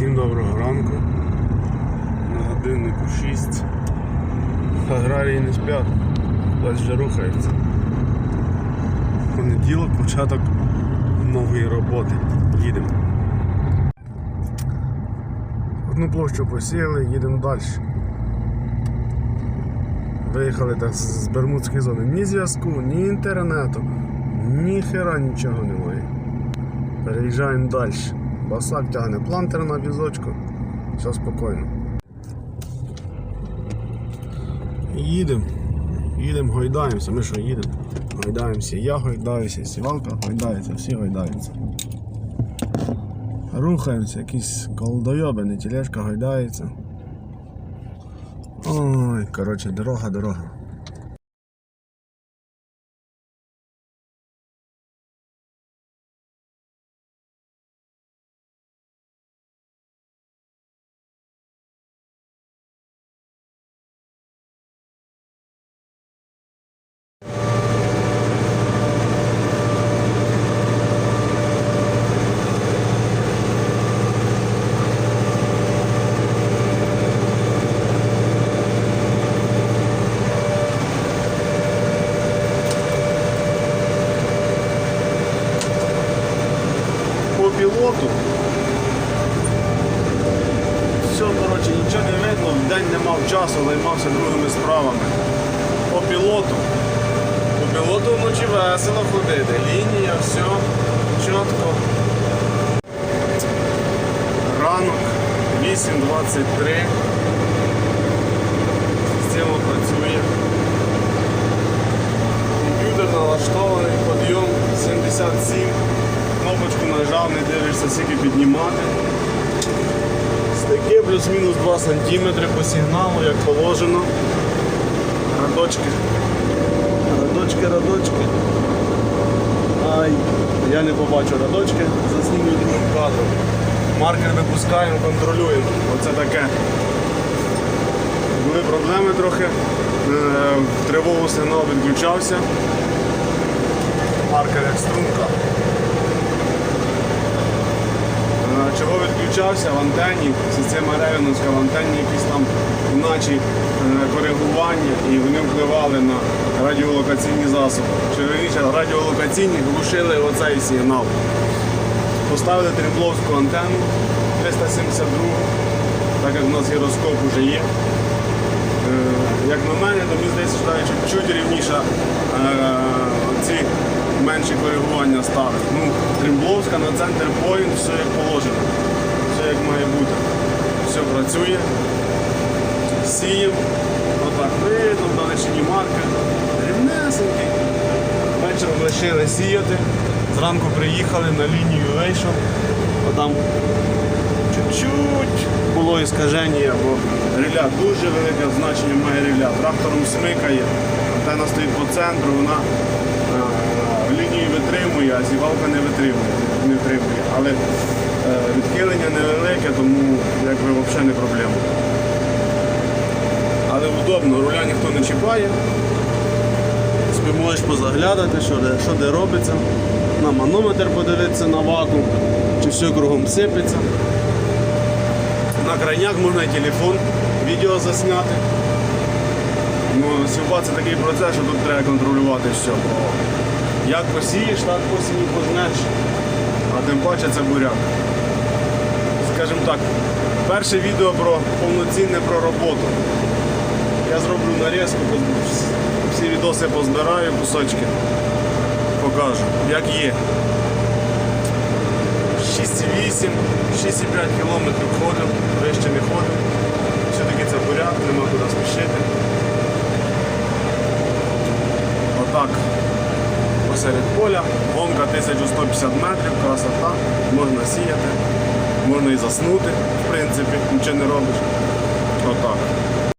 Всім доброго ранку. На годиннику 6. Аграрії не сплять, весь вже рухається. Понеділок, початок нової роботи. Їдемо. Одну площу посіяли, їдемо далі. Виїхали так з Бермудської зони. Ні зв'язку, ні інтернету, ні хера нічого немає. Переїжджаємо далі. Басак тягне плантер на візочку. Все спокійно. Їдемо. Їдемо, гойдаємося. Ми що їдемо? Гойдаємося. Я гойдаюся, сівалка гойдається, всі гойдаються. Рухаємося, якісь колдойоби, тележка гойдається. Ой, коротше, дорога, дорога. По пілоту. Все, коротше, нічого не видно, день не мав часу, займався другими справами. По пілоту. По пілоту вночі весело ходити. Лінія, все, чітко. Ранок 8.23. не дивишся, скільки піднімати. Стики плюс-мінус 2 см по сигналу, як положено. Радочки. Радочки, радочки. Ай, я не побачу радочки, заснімую другим кадром. Маркер випускаємо, контролюємо. Оце таке. Були проблеми трохи. Е, тривогу сигнал відключався. Маркер як струнка. Чого в антенні, система Ревеновська в антенні якісь там іначе е, коригування і вони впливали на радіолокаційні засоби. Чи радіолокаційні глушили оцей сигнал. Поставили трібловську антенну 372, так як в нас гіроскоп вже є. Е, Як на мене, то мені здається, що чуть рівніше е, ці менші коригування ставить. Ну, Тримбловська на центр поінт, все як положено, все як має бути. Все працює. Сіємо, отак видно, в далечині маркер, рівнесенький. Вечором лишили сіяти. Зранку приїхали, на лінію вийшов, а там чуть-чуть було іскаження, бо риля дуже велике значення має риля. Трактором смикає, антенна стоїть по центру, вона е, лінію витримує, а зівалка не витримує. Не витримує. Але відхилення невелике, тому якби взагалі не проблема. Але удобно, руля ніхто не чіпає. Собі можеш позаглядати, що де, що де робиться, на манометр подивитися на вагу, чи все кругом сипеться. На крайняк можна і телефон, відео засняти. Ну, сівба це такий процес, що тут треба контролювати все. Як посієш, так посії пожнеш. А тим паче це буряк. Скажімо так, перше відео про повноцінне про роботу. Я зроблю нарізку, всі відоси позбираю, кусочки. Покажу, як є. 6,8, 6,5 кілометрів ходимо, вище не ходимо. Все-таки це буряк, нема куди спішити. Отак. Посеред поля, гонка 1150 метрів, красота, можна сіяти, можна і заснути, в принципі, нічого не робиш. Отак.